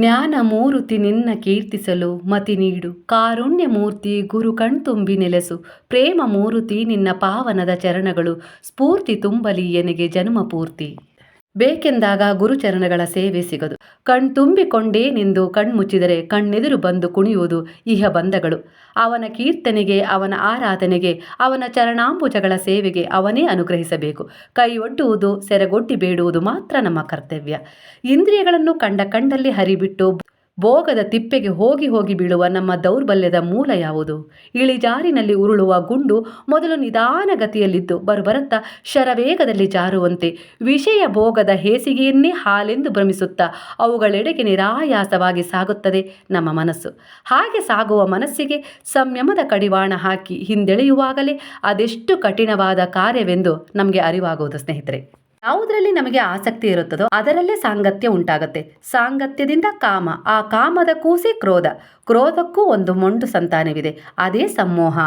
ಜ್ಞಾನ ಮೂರುತಿ ನಿನ್ನ ಕೀರ್ತಿಸಲು ಮತಿ ನೀಡು. ಕಾರುಣ್ಯ ಮೂರ್ತಿ ಗುರು ಕಣ್ತುಂಬಿ ನೆಲೆಸು. ಪ್ರೇಮ ಮೂರುತಿ ನಿನ್ನ ಪಾವನದ ಚರಣಗಳು. ಸ್ಫೂರ್ತಿ ತುಂಬಲಿ ಎನಗೆ ಜನ್ಮ ಪೂರ್ತಿ. ಬೇಕೆಂದಾಗ ಗುರುಚರಣಗಳ ಸೇವೆ ಸಿಗದು. ಕಣ್ತುಂಬಿಕೊಂಡೇ ನಿಂದು ಕಣ್ಮುಚ್ಚಿದರೆ ಕಣ್ಣೆದುರು ಬಂದು ಕುಣಿಯುವುದು ಇಹ ಬಂಧಗಳು. ಅವನ ಕೀರ್ತನೆಗೆ, ಅವನ ಆರಾಧನೆಗೆ, ಅವನ ಚರಣಾಂಬುಜಗಳ ಸೇವೆಗೆ ಅವನೇ ಅನುಗ್ರಹಿಸಬೇಕು. ಕೈ ಒಡ್ಡುವುದು, ಸೆರಗೊಡ್ಡಿ ಬೇಡುವುದು ಮಾತ್ರ ನಮ್ಮ ಕರ್ತವ್ಯ. ಇಂದ್ರಿಯಗಳನ್ನು ಕಂಡ ಕಂಡಲ್ಲಿ ಹರಿಬಿಟ್ಟು ಭೋಗದ ತಿಪ್ಪೆಗೆ ಹೋಗಿ ಹೋಗಿ ಬೀಳುವ ನಮ್ಮ ದೌರ್ಬಲ್ಯದ ಮೂಲ ಯಾವುದು? ಇಳಿಜಾರಿನಲ್ಲಿ ಉರುಳುವ ಗುಂಡು ಮೊದಲು ನಿಧಾನಗತಿಯಲ್ಲಿದ್ದು ಬರುಬರಂತ ಶರವೇಗದಲ್ಲಿ ಜಾರುವಂತೆ ವಿಷಯ ಭೋಗದ ಹೇಸಿಗೆಯನ್ನೇ ಹಾಲೆಂದು ಭ್ರಮಿಸುತ್ತಾ ಅವುಗಳೆಡೆಗೆ ನಿರಾಯಾಸವಾಗಿ ಸಾಗುತ್ತದೆ ನಮ್ಮ ಮನಸ್ಸು. ಹಾಗೆ ಸಾಗುವ ಮನಸ್ಸಿಗೆ ಸಂಯಮದ ಕಡಿವಾಣ ಹಾಕಿ ಹಿಂದೆಳೆಯುವಾಗಲೇ ಅದೆಷ್ಟು ಕಠಿಣವಾದ ಕಾರ್ಯವೆಂದು ನಮಗೆ ಅರಿವಾಗುವುದು ಸ್ನೇಹಿತರೆ. ಯಾವುದರಲ್ಲಿ ನಮಗೆ ಆಸಕ್ತಿ ಇರುತ್ತದೋ ಅದರಲ್ಲೇ ಸಾಂಗತ್ಯ ಉಂಟಾಗುತ್ತೆ. ಸಾಂಗತ್ಯದಿಂದ ಕಾಮ ಆ ಕಾಮದ ಕೂಸೆ ಕ್ರೋಧ. ಕ್ರೋಧಕ್ಕೂ ಒಂದು ಮೊಂಡು ಸಂತಾನವಿದೆ. ಅದೇ ಸಮೋಹ.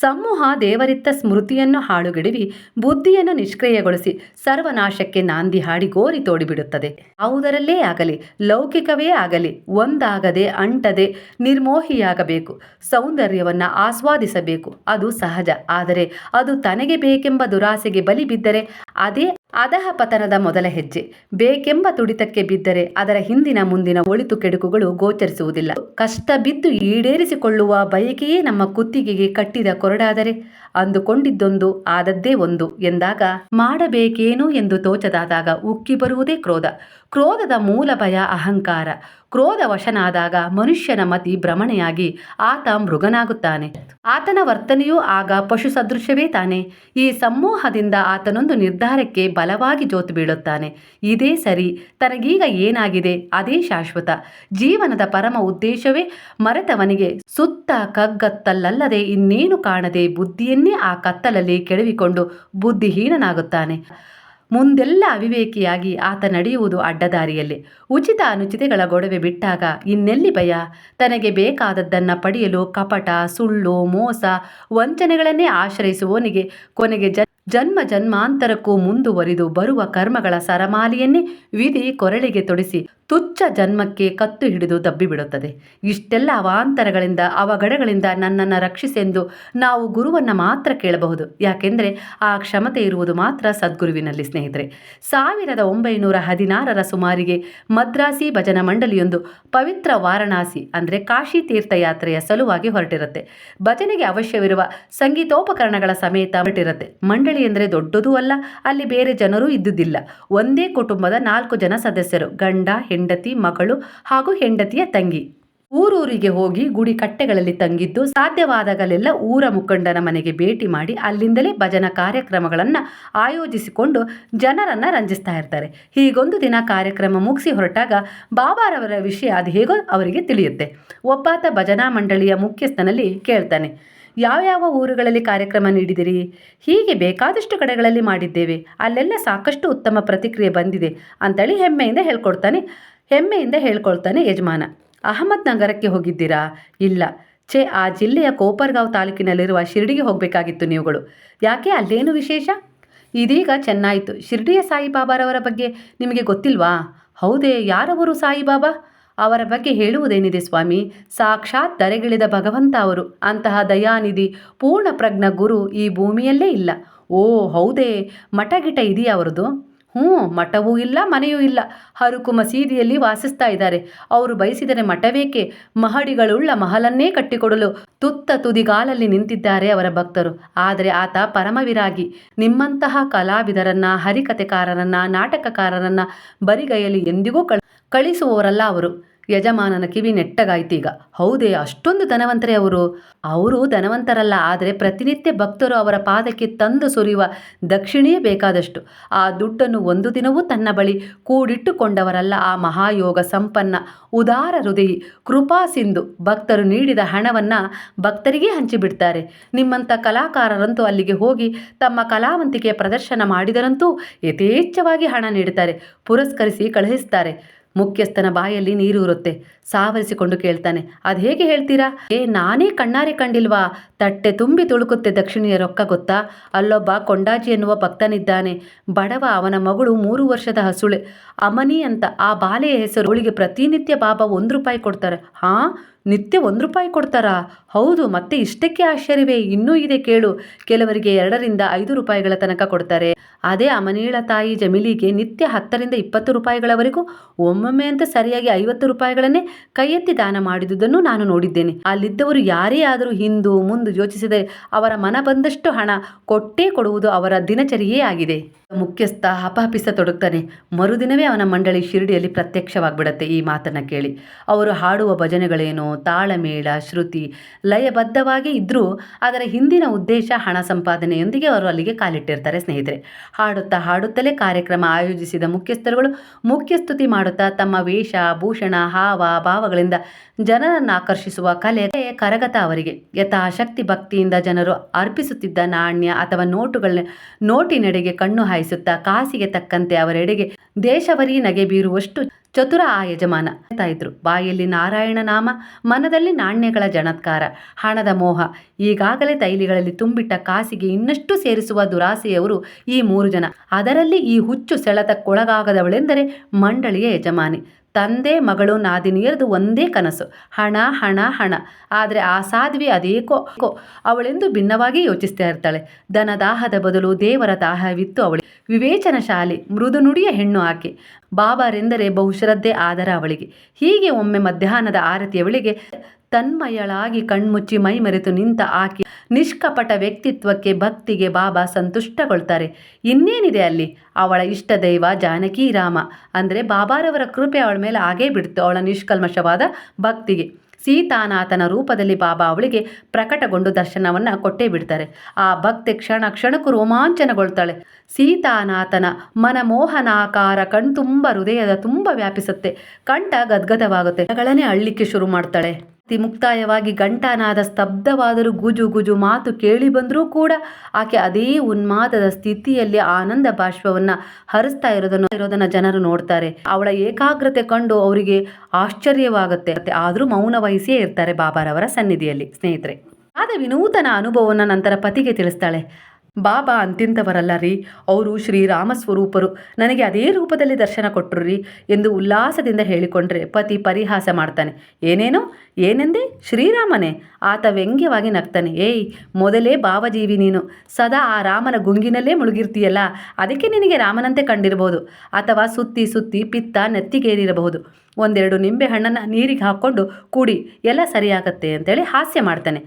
ಸಮೂಹ ದೇವರಿತ್ತ ಸ್ಮೃತಿಯನ್ನು ಹಾಳುಗೆಡವಿ, ಬುದ್ಧಿಯನ್ನು ನಿಷ್ಕ್ರಿಯಗೊಳಿಸಿ, ಸರ್ವನಾಶಕ್ಕೆ ನಾಂದಿ ಹಾಡಿ ಗೋರಿ ತೋಡಿಬಿಡುತ್ತದೆ. ಯಾವುದರಲ್ಲೇ ಆಗಲಿ, ಲೌಕಿಕವೇ ಆಗಲಿ, ಒಂದಾಗದೆ, ಅಂಟದೆ, ನಿರ್ಮೋಹಿಯಾಗಬೇಕು. ಸೌಂದರ್ಯವನ್ನು ಆಸ್ವಾದಿಸಬೇಕು. ಅದು ಸಹಜ. ಆದರೆ ಅದು ತನಗೆ ಬೇಕೆಂಬ ದುರಾಸೆಗೆ ಬಲಿ ಬಿದ್ದರೆ ಅದೇ ಅದಹ ಪತನದ ಮೊದಲ ಹೆಜ್ಜೆ. ಬೇಕೆಂಬ ತುಡಿತಕ್ಕೆ ಬಿದ್ದರೆ ಅದರ ಹಿಂದಿನ ಮುಂದಿನ ಒಳಿತು ಕೆಡುಕುಗಳು ಗೋಚರಿಸುವುದಿಲ್ಲ. ಕಷ್ಟ ಬಿದ್ದು ಈಡೇರಿಸಿಕೊಳ್ಳುವ ಬಯಕೆಯೇ ನಮ್ಮ ಕುತ್ತಿಗೆಗೆ ಕಟ್ಟಿದ ಕೊರಡಾದರೆ ಅಂದುಕೊಂಡಿದ್ದೊಂದು ಆದದ್ದೇ ಒಂದು ಎಂದಾಗ, ಮಾಡಬೇಕೇನು? ಎಂದು ತೋಚದಾದಾಗ ಉಕ್ಕಿ ಬರುವುದೇ ಕ್ರೋಧ. ಕ್ರೋಧದ ಮೂಲ ಭಯ ಅಹಂಕಾರ. ಕ್ರೋಧ ವಶನಾದಾಗ ಮನುಷ್ಯನ ಮತಿ ಭ್ರಮಣೆಯಾಗಿ ಆತ ಮೃಗನಾಗುತ್ತಾನೆ. ಆತನ ವರ್ತನೆಯೂ ಆಗ ಪಶು ಸದೃಶ್ಯವೇ ತಾನೆ. ಈ ಸಮೂಹದಿಂದ ಆತನೊಂದು ನಿರ್ಧಾರಕ್ಕೆ ಬಲವಾಗಿ ಜೋತು ಬೀಳುತ್ತಾನೆ. ಇದೇ ಸರಿ, ತನಗೀಗ ಏನಾಗಿದೆ? ಅದೇ ಶಾಶ್ವತ. ಜೀವನದ ಪರಮ ಉದ್ದೇಶವೇ ಮರೆತವನಿಗೆ ಸುತ್ತ ಕಗ್ಗತ್ತಲ್ಲದೆ ಇನ್ನೇನು ಕಾಣದೆ ಬುದ್ಧಿಯನ್ನೇ ಆ ಕತ್ತಲಲ್ಲಿ ಕೆಡವಿಕೊಂಡು ಬುದ್ಧಿಹೀನನಾಗುತ್ತಾನೆ. ಮುಂದೆಲ್ಲ ಅವಿವೇಕಿಯಾಗಿ ಆತ ನಡೆಯುವುದು ಅಡ್ಡದಾರಿಯಲ್ಲಿ. ಉಚಿತ ಅನುಚಿತಗಳ ಗೊಡವೆ ಬಿಟ್ಟಾಗ ಇನ್ನೆಲ್ಲಿ ಭಯ? ತನಗೆ ಬೇಕಾದದ್ದನ್ನು ಪಡೆಯಲು ಕಪಟ, ಸುಳ್ಳು, ಮೋಸ, ವಂಚನೆಗಳನ್ನೇ ಆಶ್ರಯಿಸುವವನಿಗೆ ಕೊನೆಗೆ ಜನ್ಮ ಜನ್ಮಾಂತರಕ್ಕೂ ಮುಂದುವರಿದು ಬರುವ ಕರ್ಮಗಳ ಸರಮಾಲಿಯನ್ನೇ ವಿಧಿ ಕೊರಳಿಗೆ ತೊಡಿಸಿ ತುಚ್ಛ ಜನ್ಮಕ್ಕೆ ಕತ್ತು ಹಿಡಿದು ದಬ್ಬಿಬಿಡುತ್ತದೆ. ಇಷ್ಟೆಲ್ಲ ಅವಾಂತರಗಳಿಂದ, ಅವಘಡಗಳಿಂದ ನನ್ನನ್ನು ರಕ್ಷಿಸೆಂದು ನಾವು ಗುರುವನ್ನು ಮಾತ್ರ ಕೇಳಬಹುದು. ಯಾಕೆಂದರೆ ಆ ಕ್ಷಮತೆ ಇರುವುದು ಮಾತ್ರ ಸದ್ಗುರುವಿನಲ್ಲಿ ಸ್ನೇಹಿತರೆ. ಸಾವಿರದ ಒಂಬೈನೂರ ಹದಿನಾರರ ಸುಮಾರಿಗೆ ಮದ್ರಾಸಿ ಭಜನ ಮಂಡಳಿಯೊಂದು ಪವಿತ್ರ ವಾರಣಾಸಿ, ಅಂದರೆ ಕಾಶಿ ತೀರ್ಥಯಾತ್ರೆಯ ಸಲುವಾಗಿ ಹೊರಟಿರುತ್ತೆ. ಭಜನೆಗೆ ಅವಶ್ಯವಿರುವ ಸಂಗೀತೋಪಕರಣಗಳ ಸಮೇತ ಹೊರಟಿರುತ್ತೆ. ಮಂಡಳಿ ಎಂದರೆ ದೊಡ್ಡದೂ ಅಲ್ಲ, ಅಲ್ಲಿ ಬೇರೆ ಜನರೂ ಇದ್ದುದಿಲ್ಲ. ಒಂದೇ ಕುಟುಂಬದ ನಾಲ್ಕು ಜನ ಸದಸ್ಯರು, ಗಂಡ ಹೆಂಡತಿ, ಮಗಳು ಹಾಗೂ ಹೆಂಡತಿಯ ತಂಗಿ. ಊರೂರಿಗೆ ಹೋಗಿ ಗುಡಿ ಕಟ್ಟೆಗಳಲ್ಲಿ ತಂಗಿದ್ದು, ಸಾಧ್ಯವಾದಾಗಲೆಲ್ಲ ಊರ ಮುಖಂಡನ ಮನೆಗೆ ಭೇಟಿ ಮಾಡಿ ಅಲ್ಲಿಂದಲೇ ಭಜನಾ ಕಾರ್ಯಕ್ರಮಗಳನ್ನು ಆಯೋಜಿಸಿಕೊಂಡು ಜನರನ್ನು ರಂಜಿಸ್ತಾ ಇರ್ತಾರೆ. ಹೀಗೊಂದು ದಿನ ಕಾರ್ಯಕ್ರಮ ಮುಗಿಸಿ ಹೊರಟಾಗ ಬಾಬಾರವರ ವಿಷಯ ಅದು ಹೇಗೋ ಅವರಿಗೆ ತಿಳಿಯುತ್ತೆ. ಒಬ್ಬಾತ ಭಜನಾ ಮಂಡಳಿಯ ಮುಖ್ಯಸ್ಥನಲ್ಲಿ ಕೇಳ್ತಾನೆ ಯಾವ್ಯಾವ ಊರುಗಳಲ್ಲಿ ಕಾರ್ಯಕ್ರಮ ನೀಡಿದಿರಿ? ಹೀಗೆ ಬೇಕಾದಷ್ಟು ಕಡೆಗಳಲ್ಲಿ ಮಾಡಿದ್ದೇವೆ. ಅಲ್ಲೆಲ್ಲ ಸಾಕಷ್ಟು ಉತ್ತಮ ಪ್ರತಿಕ್ರಿಯೆ ಬಂದಿದೆ ಅಂತೇಳಿ ಹೆಮ್ಮೆಯಿಂದ ಹೇಳ್ಕೊಡ್ತಾನೆ, ಹೆಮ್ಮೆಯಿಂದ ಹೇಳ್ಕೊಳ್ತಾನೆ ಯಜಮಾನ. ಅಹಮದ್ ನಗರಕ್ಕೆ ಹೋಗಿದ್ದೀರಾ? ಇಲ್ಲ. ಛೇ, ಆ ಜಿಲ್ಲೆಯ ಕೋಪರ್ಗಾಂವ್ ತಾಲೂಕಿನಲ್ಲಿರುವ ಶಿರ್ಡಿಗೆ ಹೋಗಬೇಕಾಗಿತ್ತು ನೀವುಗಳು. ಯಾಕೆ ಅಲ್ಲೇನು ವಿಶೇಷ? ಇದೀಗ ಚೆನ್ನಾಯಿತು. ಶಿರ್ಡಿಯ ಸಾಯಿಬಾಬಾರವರ ಬಗ್ಗೆ ನಿಮಗೆ ಗೊತ್ತಿಲ್ವಾ? ಹೌದೇ ಯಾರವರು ಸಾಯಿಬಾಬಾ? ಅವರ ಬಗ್ಗೆ ಹೇಳುವುದೇನಿದೆ ಸ್ವಾಮಿ? ಸಾಕ್ಷಾತ್ ತರೆಗಿಳಿದ ಭಗವಂತ ಅವರು. ಅಂತಹ ದಯಾನಿಧಿ, ಪೂರ್ಣ ಪ್ರಜ್ಞ ಗುರು ಈ ಭೂಮಿಯಲ್ಲೇ ಇಲ್ಲ. ಓ, ಹೌದೇ, ಮಠಗಿಟ ಇದೆಯಾ ಅವರದು? ಹ್ಞೂ, ಮಠವೂ ಇಲ್ಲ, ಮನೆಯೂ ಇಲ್ಲ. ಹರುಕು ಮಸೀದಿಯಲ್ಲಿ ವಾಸಿಸ್ತಾ ಇದ್ದಾರೆ. ಅವರು ಬಯಸಿದರೆ ಮಠವೇಕೆ? ಮಹಡಿಗಳುಳ್ಳ ಮಹಲನ್ನೇ ಕಟ್ಟಿಕೊಡಲು ತುತ್ತ ತುದಿಗಾಲಲ್ಲಿ ನಿಂತಿದ್ದಾರೆ ಅವರ ಭಕ್ತರು. ಆದರೆ ಆತ ಪರಮವಿರಾಗಿ. ನಿಮ್ಮಂತಹ ಕಲಾವಿದರನ್ನ, ಹರಿಕತೆಕಾರರನ್ನ, ನಾಟಕಕಾರರನ್ನ ಬರಿಗೈಯಲ್ಲಿ ಎಂದಿಗೂ ಕಳ ಕಳಿಸುವವರಲ್ಲ ಅವರು. ಯಜಮಾನನ ಕಿವಿ ನೆಟ್ಟಗಾಯ್ತೀಗ ಹೌದೇ, ಅಷ್ಟೊಂದು ಧನವಂತರೇ ಅವರು. ಅವರು ಧನವಂತರಲ್ಲ, ಆದರೆ ಪ್ರತಿನಿತ್ಯ ಭಕ್ತರು ಅವರ ಪಾದಕ್ಕೆ ತಂದು ಸುರಿಯುವ ದಕ್ಷಿಣೆಯೇ ಬೇಕಾದಷ್ಟು. ಆ ದುಡ್ಡನ್ನು ಒಂದು ದಿನವೂ ತನ್ನ ಬಳಿ ಕೂಡಿಟ್ಟುಕೊಂಡವರಲ್ಲ, ಆ ಮಹಾಯೋಗ ಸಂಪನ್ನ, ಉದಾರ ಹೃದಯಿ, ಕೃಪಾ ಸಿಂಧು. ಭಕ್ತರು ನೀಡಿದ ಹಣವನ್ನು ಭಕ್ತರಿಗೇ ಹಂಚಿಬಿಡ್ತಾರೆ. ನಿಮ್ಮಂಥ ಕಲಾಕಾರರಂತೂ ಅಲ್ಲಿಗೆ ಹೋಗಿ ತಮ್ಮ ಕಲಾವಂತಿಕೆಯ ಪ್ರದರ್ಶನ ಮಾಡಿದರಂತೂ ಯಥೇಚ್ಛವಾಗಿ ಹಣ ನೀಡುತ್ತಾರೆ, ಪುರಸ್ಕರಿಸಿ ಕಳುಹಿಸ್ತಾರೆ. ಮುಖ್ಯಸ್ಥನ ಬಾಯಲ್ಲಿ ನೀರೂರುತ್ತೆ. ಸಾವರಿಸಿಕೊಂಡು ಕೇಳ್ತಾನೆ, ಅದು ಹೇಗೆ ಹೇಳ್ತೀರಾ? ಏ, ನಾನೇ ಕಣ್ಣಾರೆ ಕಂಡಿಲ್ವಾ? ತಟ್ಟೆ ತುಂಬಿ ತುಳುಕುತ್ತೆ ದಕ್ಷಿಣಿಯ ರೊಕ್ಕ ಗೊತ್ತಾ? ಅಲ್ಲೊಬ್ಬ ಕೊಂಡಾಜಿ ಎನ್ನುವ ಭಕ್ತನಿದ್ದಾನೆ. ಬಡವ ಅವನ ಮಗಳು ಮೂರು ವರ್ಷದ ಹಸುಳೆ. ಅಮನಿ ಅಂತ ಆ ಬಾಲೆಯ ಹೆಸರು. ಅವಳಿಗೆ ಪ್ರತಿನಿತ್ಯ ಬಾಬಾ ಒಂದು ರೂಪಾಯಿ ಕೊಡ್ತಾರೆ. ಹಾ, ನಿತ್ಯ ಒಂದು ರೂಪಾಯಿ ಕೊಡ್ತಾರಾ? ಹೌದು, ಮತ್ತೆ ಇಷ್ಟಕ್ಕೆ ಆಶ್ಚರ್ಯವೇ? ಇನ್ನೂ ಇದೆ ಕೇಳು. ಕೆಲವರಿಗೆ ಎರಡರಿಂದ ಐದು ರೂಪಾಯಿಗಳ ತನಕ ಕೊಡ್ತಾರೆ. ಅದೇ ಅಮನೀಳ ತಾಯಿ ಜಮಿಲಿಗೆ ನಿತ್ಯ ಹತ್ತರಿಂದ ಇಪ್ಪತ್ತು ರೂಪಾಯಿಗಳವರೆಗೂ, ಒಮ್ಮೊಮ್ಮೆ ಅಂತ ಸರಿಯಾಗಿ ಐವತ್ತು ರೂಪಾಯಿಗಳನ್ನೇ ಕೈ ಎತ್ತಿ ದಾನ ಮಾಡಿದುದನ್ನು ನಾನು ನೋಡಿದ್ದೇನೆ. ಅಲ್ಲಿದ್ದವರು ಯಾರೇ ಆದರೂ ಹಿಂದು, ಮುಂದು ಯೋಚಿಸಿದರೆ ಅವರ ಮನ ಬಂದಷ್ಟು ಹಣ ಕೊಟ್ಟೇ ಕೊಡುವುದು ಅವರ ದಿನಚರಿಯೇ ಆಗಿದೆ. ಮುಖ್ಯಸ್ಥ ಹಪಹಪಿಸತೊಡಗ್ತಾನೆ ಮರುದಿನವೇ ಅವನ ಮಂಡಳಿ ಶಿರಡಿಯಲ್ಲಿ ಪ್ರತ್ಯಕ್ಷವಾಗ್ಬಿಡತ್ತೆ ಈ ಮಾತನ್ನು ಕೇಳಿ. ಅವರು ಹಾಡುವ ಭಜನೆಗಳೇನು, ತಾಳಮೇಳ, ಶ್ರುತಿ ಲಯಬದ್ಧವಾಗಿ ಇದ್ದರೂ ಅದರ ಹಿಂದಿನ ಉದ್ದೇಶ ಹಣ ಸಂಪಾದನೆಯೊಂದಿಗೆ ಅವರು ಅಲ್ಲಿಗೆ ಕಾಲಿಟ್ಟಿರ್ತಾರೆ ಸ್ನೇಹಿತರೆ. ಹಾಡುತ್ತಾ ಹಾಡುತ್ತಲೇ ಕಾರ್ಯಕ್ರಮ ಆಯೋಜಿಸಿದ ಮುಖ್ಯಸ್ಥರುಗಳು ಮುಖ್ಯಸ್ತುತಿ ಮಾಡುತ್ತಾ ತಮ್ಮ ವೇಷ, ಭೂಷಣ, ಹಾವ, ಭಾವಗಳಿಂದ ಜನರನ್ನು ಆಕರ್ಷಿಸುವ ಕಲೆ ಕರಗತ ಅವರಿಗೆ. ಯಥಾಶಕ್ತಿ ಭಕ್ತಿಯಿಂದ ಜನರು ಅರ್ಪಿಸುತ್ತಿದ್ದ ನಾಣ್ಯ ಅಥವಾ ನೋಟುಗಳ ನೋಟಿನೆಡೆಗೆ ಕಣ್ಣು ಹಾಯಿಸುತ್ತಾ ಕಾಸಿಗೆ ತಕ್ಕಂತೆ ಅವರೆಡೆಗೆ ದೇಶವರಿ ನಗೆ ಬೀರುವಷ್ಟು ಚತುರ ಆ ಯಜಮಾನ ಇದ್ರು. ಬಾಯಲ್ಲಿ ನಾರಾಯಣ ನಾಮ, ಮನದಲ್ಲಿ ನಾಣ್ಯಗಳ ಜನತ್ಕಾರ, ಹಣದ ಮೋಹ, ಈಗಾಗಲೇ ತೈಲಿಗಳಲ್ಲಿ ತುಂಬಿಟ್ಟ ಕಾಸಿಗೆ ಇನ್ನಷ್ಟು ಸೇರಿಸುವ ದುರಾಸೆಯವರು ಈ ಮೂರು ಜನ. ಅದರಲ್ಲಿ ಈ ಹುಚ್ಚು ಸೆಳೆತಕ್ಕೊಳಗಾಗದವಳೆಂದರೆ ಮಂಡಳಿಯ ಯಜಮಾನಿ. ತಂದೆ ಮಗಳು ನಾದಿನಿಯರದು ಒಂದೇ ಕನಸು. ಹಣ ಹಣ ಹಣ. ಆದರೆ ಆ ಸಾಧ್ವಿ ಅದೇಕೋ ಅವಳೆಂದು ಭಿನ್ನವಾಗಿ ಯೋಚಿಸ್ತಾ ಇರ್ತಾಳೆ. ದನ ದಾಹದ ಬದಲು ದೇವರ ದಾಹವಿತ್ತು ಅವಳಿ ವಿವೇಚನಶಾಲಿ, ಮೃದು ನುಡಿಯ ಹೆಣ್ಣು ಆಕೆ. ಬಾಬಾರೆಂದರೆ ಬಹುಶ್ರದ್ಧೆ ಆದರ ಅವಳಿಗೆ. ಹೀಗೆ ಒಮ್ಮೆ ಮಧ್ಯಾಹ್ನದ ಆರತಿಯ ವೇಳೆಗೆ ತನ್ಮಯಳಾಗಿ ಕಣ್ಮುಚ್ಚಿ ಮೈ ಮರೆತು ನಿಂತ ಆಕೆ ನಿಷ್ಕಪಟ ವ್ಯಕ್ತಿತ್ವಕ್ಕೆ ಭಕ್ತಿಗೆ ಬಾಬಾ ಸಂತುಷ್ಟಗೊಳ್ತಾರೆ. ಇನ್ನೇನಿದೆ ಅಲ್ಲಿ? ಅವಳ ಇಷ್ಟ ದೈವ ಜಾನಕಿ ರಾಮ. ಅಂದರೆ ಬಾಬಾರವರ ಕೃಪೆ ಅವಳ ಮೇಲೆ ಆಗೇ ಬಿಡ್ತು ಅವಳ ನಿಷ್ಕಲ್ಮಶವಾದ ಭಕ್ತಿಗೆ. ಸೀತಾನಾಥನ ರೂಪದಲ್ಲಿ ಬಾಬಾ ಅವಳಿಗೆ ಪ್ರಕಟಗೊಂಡು ದರ್ಶನವನ್ನು ಕೊಟ್ಟೇ ಬಿಡ್ತಾರೆ. ಆ ಭಕ್ತಿ ಕ್ಷಣ ಕ್ಷಣಕ್ಕೂ ರೋಮಾಂಚನಗೊಳ್ತಾಳೆ. ಸೀತಾನಾಥನ ಮನಮೋಹನಾಕಾರ ಕಣ್ತುಂಬ ಹೃದಯದ ತುಂಬ ವ್ಯಾಪಿಸುತ್ತೆ. ಕಂಠ ಗದ್ಗದವಾಗುತ್ತೆ. ಗಳನ್ನೇ ಅಳ್ಳಿಕ್ಕೆ ಶುರು ಮಾಡ್ತಾಳೆ. ಮುಕ್ತಾಯವಾಗಿ ಗಂಟಾನಾದ ಸ್ತಬ್ಧವಾದರೂ ಗುಜು ಗುಜು ಮಾತು ಕೇಳಿ ಬಂದರೂ ಕೂಡ ಆಕೆ ಅದೇ ಉನ್ಮಾದದ ಸ್ಥಿತಿಯಲ್ಲಿ ಆನಂದ ಬಾಷ್ಪವನ್ನು ಹರಿಸ್ತಾ ಇರೋದನ್ನು ಇರೋದನ್ನ ಜನರು ನೋಡ್ತಾರೆ. ಅವಳ ಏಕಾಗ್ರತೆ ಕಂಡು ಅವರಿಗೆ ಆಶ್ಚರ್ಯವಾಗುತ್ತೆ. ಆದರೂ ಮೌನ ವಹಿಸಿಯೇ ಇರ್ತಾರೆ ಬಾಬಾರವರ ಸನ್ನಿಧಿಯಲ್ಲಿ. ಸ್ನೇಹಿತರೆ, ಆದ ವಿನೂತನ ಅನುಭವವನ್ನು ನಂತರ ಪತಿಗೆ ತಿಳಿಸ್ತಾಳೆ. ಬಾಬಾ ಅಂತಿಂತವರಲ್ಲ ರೀ. ಅವರು ಶ್ರೀರಾಮ ಸ್ವರೂಪರು. ನನಗೆ ಅದೇ ರೂಪದಲ್ಲಿ ದರ್ಶನ ಕೊಟ್ಟರು ರೀ ಎಂದು ಉಲ್ಲಾಸದಿಂದ ಹೇಳಿಕೊಂಡ್ರೆ ಪತಿ ಪರಿಹಾಸ ಮಾಡ್ತಾನೆ. ಏನೇನೋ? ಏನೆಂದೇ? ಶ್ರೀರಾಮನೇ. ಆತ ವ್ಯಂಗ್ಯವಾಗಿ ನಗ್ತಾನೆ. ಏಯ್, ಮೊದಲೇ ಭಾವಜೀವಿ ನೀನು. ಸದಾ ಆ ರಾಮನ ಗುಂಗಿನಲ್ಲೇ ಮುಳುಗಿರ್ತೀಯಲ್ಲ. ಅದಕ್ಕೆ ನಿನಗೆ ರಾಮನಂತೆ ಕಂಡಿರಬಹುದು ಅಥವಾ ಸುತ್ತಿ ಸುತ್ತಿ ಪಿತ್ತ ನೆತ್ತಿಗೇರಿರಬಹುದು. ಒಂದೆರಡು ನಿಂಬೆ ಹಣ್ಣನ್ನು ನೀರಿಗೆ ಹಾಕ್ಕೊಂಡು ಕುಡಿ, ಎಲ್ಲ ಸರಿಯಾಗತ್ತೆ ಅಂತೇಳಿ ಹಾಸ್ಯ ಮಾಡ್ತಾನೆ.